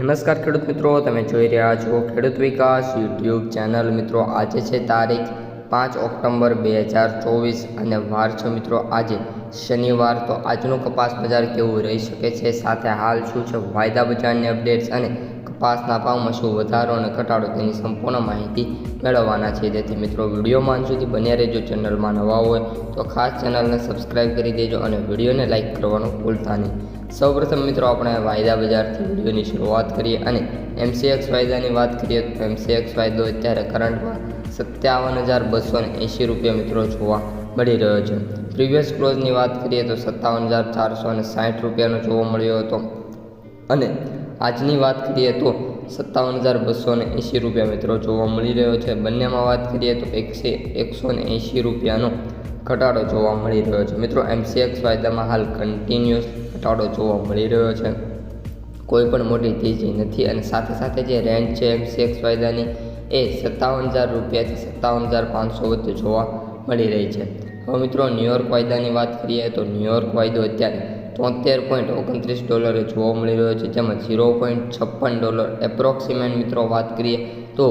નમસ્કાર ખેડૂત મિત્રો, તમે જોઈ રહ્યા છો ખેડૂત વિકાસ યુટ્યુબ ચેનલ. મિત્રો, આજે છે તારીખ પાંચ ઓક્ટોબર બે હજાર ચોવીસ અને વાર છે મિત્રો, આજે શનિવાર. તો આજનું કપાસ બજાર કેવું રહી શકે છે? સાથે હાલ શું છે? વાયદા બજારની અપડેટ્સ અને કપાસના ભાવમાં શું વધારો અને ઘટાડો તેની સંપૂર્ણ માહિતી મેળવવાના છે. તેથી મિત્રો વિડીયોમાં સુધી બન્યા રહેજો. ચેનલમાં નવા હોય તો ખાસ ચેનલને સબસ્ક્રાઈબ કરી દેજો અને વિડીયોને લાઇક કરવાનું ભૂલતા નહીં. સૌપ્રથમ મિત્રો આપણે વાયદા બજારથી વિડીયોની શરૂઆત કરીએ અને એમસીએક્સ વાયદાની વાત કરીએ તો એમસીએક્સ વાયદો અત્યારે કરંટમાં સત્યાવન હજાર બસો ને એંશી રૂપિયા મિત્રો જોવા મળી રહ્યો છે. પ્રીવિયસ ક્લોઝની વાત કરીએ તો સત્તાવન હજાર ચારસો અને સાઠ રૂપિયાનો જોવા મળ્યો હતો. અને આજની વાત કરીએ તો સત્તાવન હજાર બસો ને એંશી રૂપિયા મિત્રો જોવા મળી રહ્યો છે. બંનેમાં વાત કરીએ તો એકસે એકસો ને એંશી રૂપિયાનો ઘટાડો જોવા મળી રહ્યો છે. મિત્રો, એમસીએક્સ વાયદામાં હાલ કન્ટિન્યુઅસ ઘટાડો જોવા મળી રહ્યો છે. કોઈ પણ મોટી તેજી નથી અને સાથે સાથે જે રેન્જ છે એમસીએક્સ વાયદાની એ સત્તાવન હજાર રૂપિયાથી સત્તાવન હજાર પાંચસો વચ્ચે જોવા મળી રહી છે. હવે મિત્રો ન્યુયોર્ક વાયદાની વાત કરીએ તો ન્યુયોર્ક વાયદો અત્યારે તોતેર પોઈન્ટ ઓગણત્રીસ ડોલરે જોવા મળી રહ્યો છે. જેમાં ઝીરો પોઈન્ટ છપ્પન ડોલર એપ્રોક્સિમેટ મિત્રો વાત કરીએ તો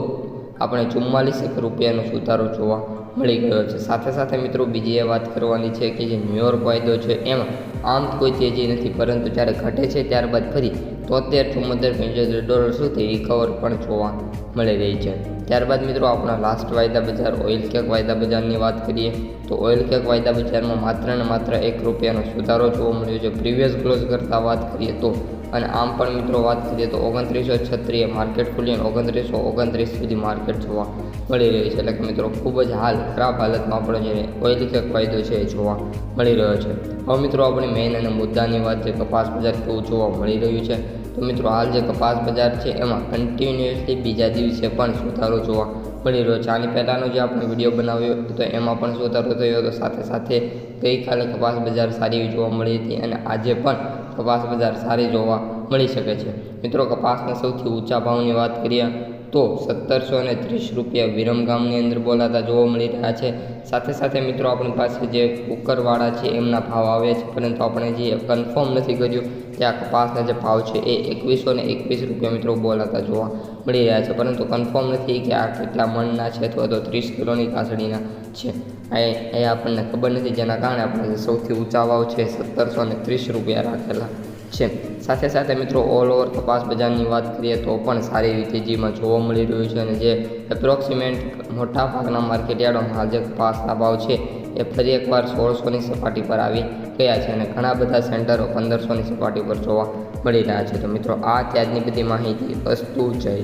આપણે ચુમ્માલીસ એક રૂપિયાનો સુધારો જોવા મળી ગયો છે. સાથે સાથે મિત્રો બીજી એ વાત કરવાની છે કે જે ન્યુયોર્ક વાયદો છે, એમાં આમ કોઈ તેજી નથી, પરંતુ જ્યારે ઘટે છે ત્યારબાદ ફરી તોતેર ચુમ્મોતેર પંચોતેર ડોલર સુધી રિકવર પણ જોવા મળી રહી છે. ત્યારબાદ મિત્રો આપણા લાસ્ટ વાયદા બજાર ઓઇલ કેક વાયદા બજારની વાત કરીએ, તો ઓઇલ કેક વાયદા બજારમાં માત્ર ને માત્ર એક રૂપિયાનો સુધારો જોવા મળ્યો છે. પ્રીવિયસ ક્લોઝ કરતાં વાત કરીએ તો અને આમ પણ મિત્રો વાત કરીએ તો ઓગણત્રીસો છત્રીએ માર્કેટ ખુલી અને ઓગણત્રીસો ઓગણત્રીસ સુધી માર્કેટ જોવા મળી રહી છે. એટલે કે મિત્રો ખૂબ જ હાલ ખરાબ હાલતમાં આપણો જે ઓઇલ કેક ફાયદો છે એ જોવા મળી રહ્યો છે. હવે મિત્રો આપણી મેઇન અને મુદ્દાની વાત છે કપાસ બજાર કેવું જોવા મળી રહ્યું છે. તો મિત્રો હાલ જે કપાસ બજાર છે એમાં કન્ટિન્યુઅસલી બીજા દિવસે પણ સુધારો જોવા મળી રહ્યો છે. આની પહેલાંનો જે આપણે વીડિયો બનાવ્યો તો એમાં પણ સુધારો થયો હતો? સાથે સાથે ગઈકાલે કપાસ બજાર સારી જોવા મળી હતી અને આજે પણ કપાસ બજાર સારી જોવા મળી શકે છે. મિત્રો, કપાસના સૌથી ઊંચા ભાવની વાત કરીએ તો સત્તરસો અને ત્રીસ રૂપિયા વિરમગામની અંદર બોલાતા જોવા મળી રહ્યા છે. સાથે સાથે મિત્રો, આપણી પાસે જે કુકરવાળા છે, એમના ભાવ આવે છે, પરંતુ આપણે જે કન્ફર્મ નથી કર્યું કે આ કપાસના જે ભાવ છે, એ એકવીસો ને એકવીસ રૂપિયા મિત્રો બોલાતા જોવા મળી રહ્યા છે. પરંતુ કન્ફર્મ નથી કે આ કેટલા મણના છે અથવા તો ત્રીસ કિલોની કાસડીના છે. એ એ આપણને ખબર નથી, જેના કારણે આપણે સૌથી ઊંચા ભાવ છે, સત્તરસો ને ત્રીસ રૂપિયા રાખેલા. છે. સાથે સાથે મિત્રો ઓલ ઓવર કપાસ બજારની વાત કરીએ તો પણ સારી એવી તેજીમાં જોવા મળી રહ્યું છે અને જે એપ્રોક્સિમેટ મોટા ભાગના માર્કેટયાર્ડોમાં હાલ જે કપાસના ભાવ છે એ ફરી એકવાર સોળસોની સપાટી પર આવી ગયા છે અને ઘણા બધા સેન્ટરો પંદરસોની સપાટી પર જોવા મળી રહ્યા છે. તો મિત્રો, આ ત્યાજની બધી માહિતી અસ્તુ જય